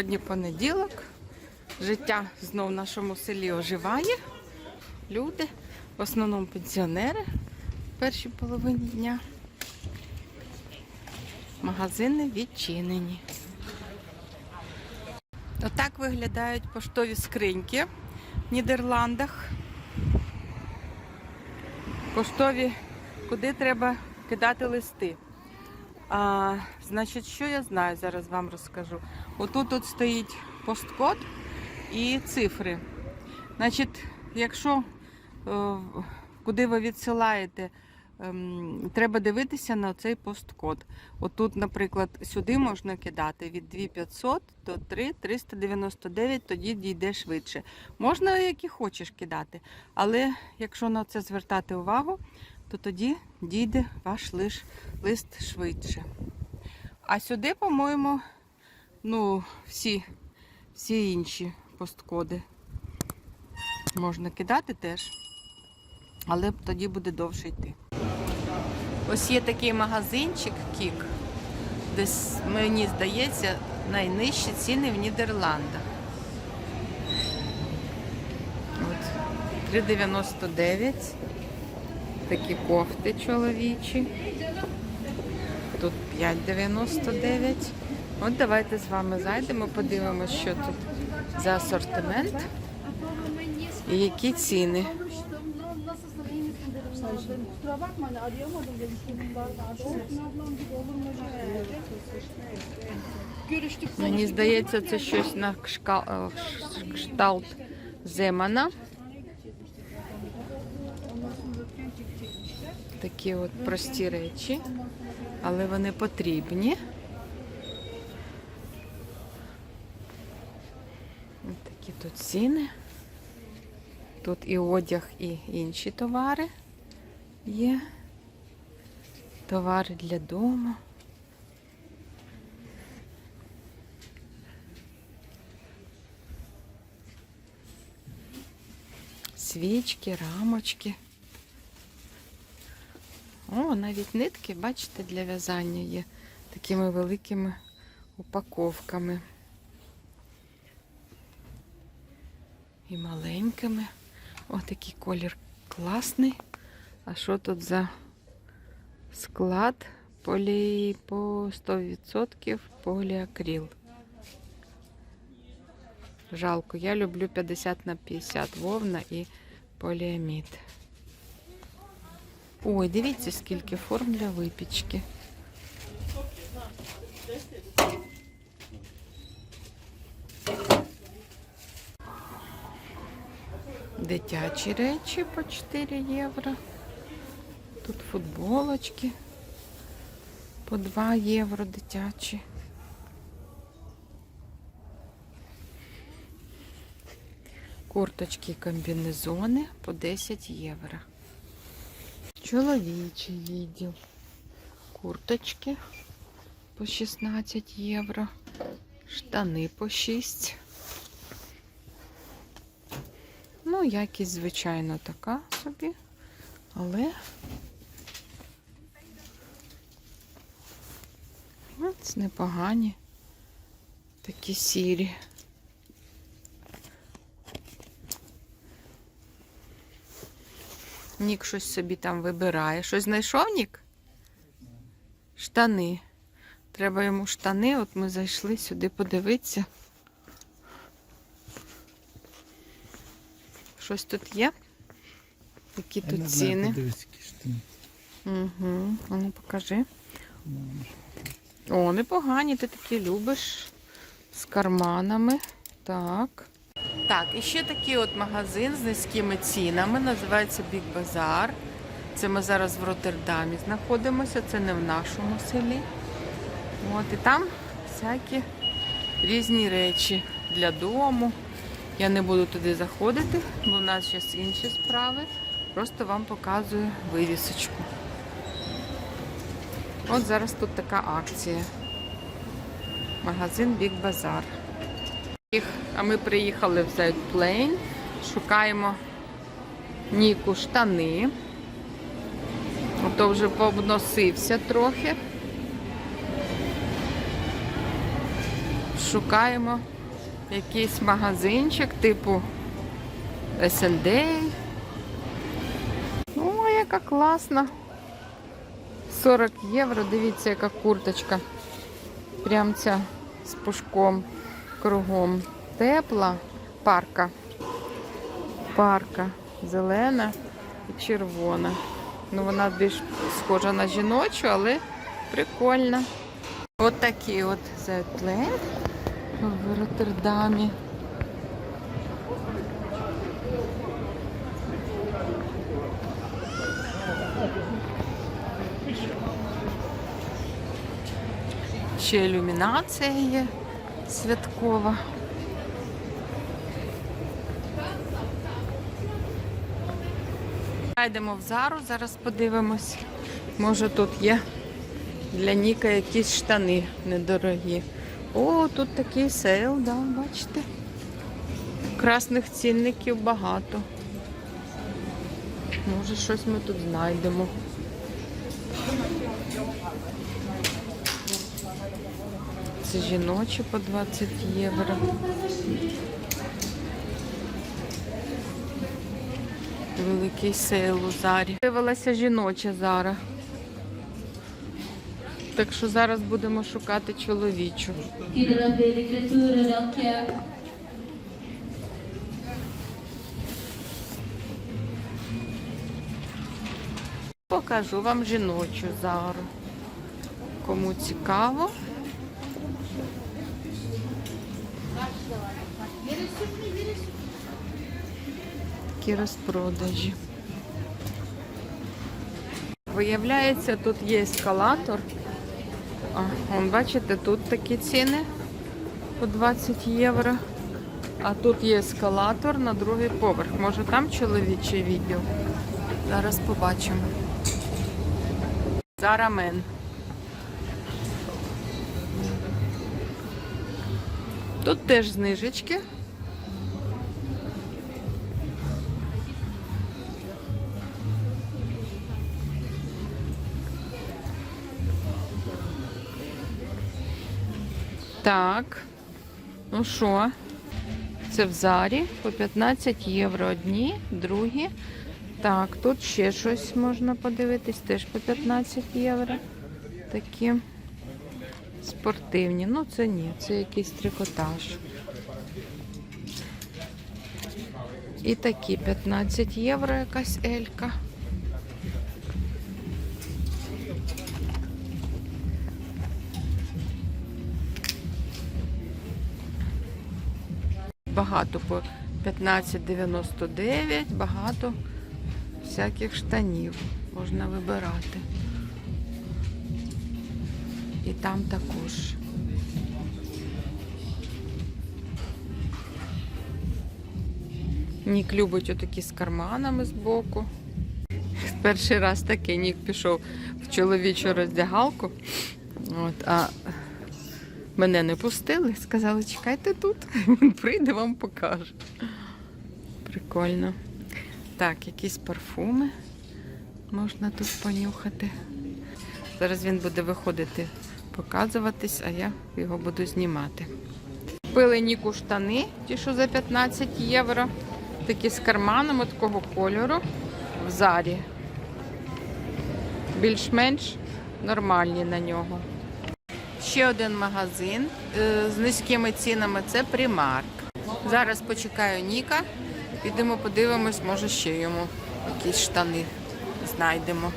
Сьогодні понеділок. Життя знов в нашому селі оживає. Люди, в основному пенсіонери в першій половині дня. Магазини відчинені. Отак виглядають поштові скриньки в Нідерландах. Поштові, куди треба кидати листи. А, значить, що я знаю, зараз вам розкажу. Отут от стоїть посткод і цифри. Значить, якщо е, куди ви відсилаєте, ем, треба дивитися на цей посткод. Отут, наприклад, сюди можна кидати від 2500 до 3399, тоді дійде швидше. Можна які хочеш кидати, але якщо на це звертати увагу, то тоді дійде ваш лиш, лист швидше. А сюди, по-моєму, ну, всі, всі інші посткоди можна кидати теж, але тоді буде довше йти. Ось є такий магазинчик Кік, де, мені здається, найнижчі ціни в Нідерландах. 3,99. Такі кофти чоловічі. Тут 5,99. От давайте з вами зайдемо, подивимося, що тут за асортимент і які ціни. Мені здається, це щось на е, кшталт Земана. Такі от прості речі, але вони потрібні. Ось такі тут ціни. Тут і одяг, і інші товари є. Товари для дому. Свічки, рамочки. О, навіть нитки, бачите, для в'язання є такими великими упаковками. І маленькими. О, такий колір класний. А що тут за склад? Полі по 100% поліакрил. Жалко, я люблю 50 на 50 вовна і поліамід. Ой, дивіться, скільки форм для випічки. Дитячі речі по 4 євро. Тут футболочки по 2 євро дитячі. Курточки і комбінезони по 10 євро. Чоловічий відділ. Курточки по 16 євро. Штани по 6. Ну, якість, звичайно, така собі. Але ось непогані. Такі сірі. Нік щось собі там вибирає. Щось знайшов Нік? Штани. Треба йому штани. От ми зайшли сюди подивитися. Щось тут є? Які Я тут ціни? які штани. Угу. А ну покажи. О, непогані, ти такі любиш. З карманами. Так. Так, і ще такий от магазин з низькими цінами. Називається Big Bazaar. Це ми зараз в Роттердамі знаходимося, це не в нашому селі. От, і там всякі різні речі для дому. Я не буду туди заходити, бо в нас зараз інші справи. Просто вам показую вивісочку. От зараз тут така акція. Магазин Big Bazaar. А ми приїхали в Plain, шукаємо Ніку штани. То вже пообносився трохи. Шукаємо якийсь магазинчик типу СНД. О, яка класна. 40 євро. Дивіться, яка курточка. Прям ця з пушком кругом. Тепла парка. Парка. Зелена і червона. Ну, вона більш схожа на жіночу, але прикольна. От такий от зетлет в Роттердамі. Ще ілюмінація є святкова. Йдемо в зару, зараз подивимось. Може тут є для Ніка якісь штани недорогі. О, тут такий сейл, да, бачите? Красних цінників багато. Може, щось ми тут знайдемо. Це жіночі по 20 євро. Великий сейл у зарі. Виявилася жіноча зара. Так що зараз будемо шукати чоловічу. Покажу вам жіночу зару. Кому цікаво. Такі розпродажі. Виявляється, тут є ескалатор. А, вон, бачите, тут такі ціни по 20 євро. А тут є ескалатор на другий поверх. Може там чоловічий відділ? Зараз побачимо. Зарамен. Тут теж знижечки. Так. Ну що? Це в зарі по 15 євро одні, другі. Так, тут ще щось можна подивитись, теж по 15 євро. Такі спортивні. Ну, це ні, це якийсь трикотаж. І такі 15 євро якась елька. Багато по 15,99, багато всяких штанів можна вибирати. І там також. Нік любить отакі з карманами збоку. Перший раз таки Нік пішов в чоловічу роздягалку. От, а мене не пустили, сказали, чекайте тут, він прийде, вам покаже. Прикольно. Так, якісь парфуми можна тут понюхати. Зараз він буде виходити, показуватись, а я його буду знімати. Купили Ніку штани, ті, що за 15 євро. Такі з карманом такого кольору в зарі. Більш-менш нормальні на нього. Ще один магазин е, з низькими цінами це Primark. Зараз почекаю Ніка. Підемо подивимось, може ще йому якісь штани знайдемо.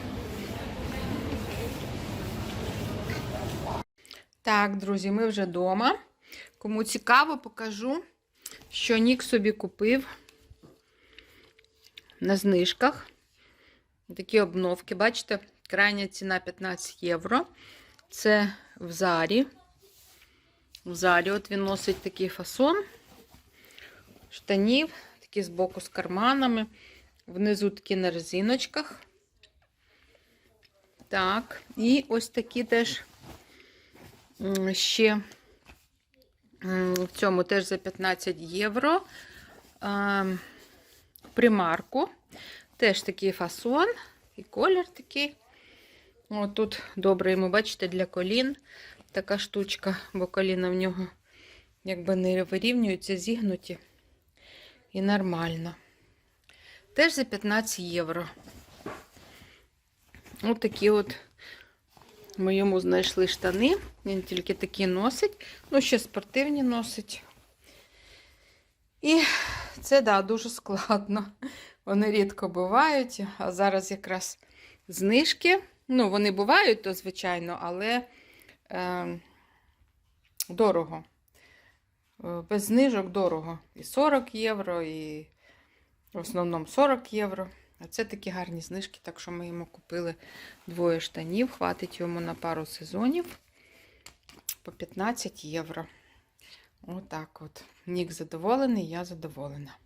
Так, друзі, ми вже вдома. Кому цікаво, покажу, що Нік собі купив на знижках. Такі обновки, бачите, крайня ціна 15 євро. Це в зарі. В зарі от він носить такий фасон. Штанів, такі збоку з карманами. Внизу такі на резиночках. Так, і ось такі теж ще в цьому теж за 15 євро. Примарку. Теж такий фасон і колір такий. О, тут добре йому, бачите, для колін така штучка, бо коліна в нього якби не вирівнюються, зігнуті. І нормально. Теж за 15 євро. Ось такі от ми йому знайшли штани. Він тільки такі носить. Ну, ще спортивні носить. І це, да, дуже складно. Вони рідко бувають, а зараз якраз знижки. Ну, вони бувають, то звичайно, але е, дорого. Е, Без знижок дорого. І 40 євро, і в основному 40 євро. А це такі гарні знижки, так що ми йому купили двоє штанів, хватить йому на пару сезонів по 15 євро. Отак от. Нік задоволений, я задоволена.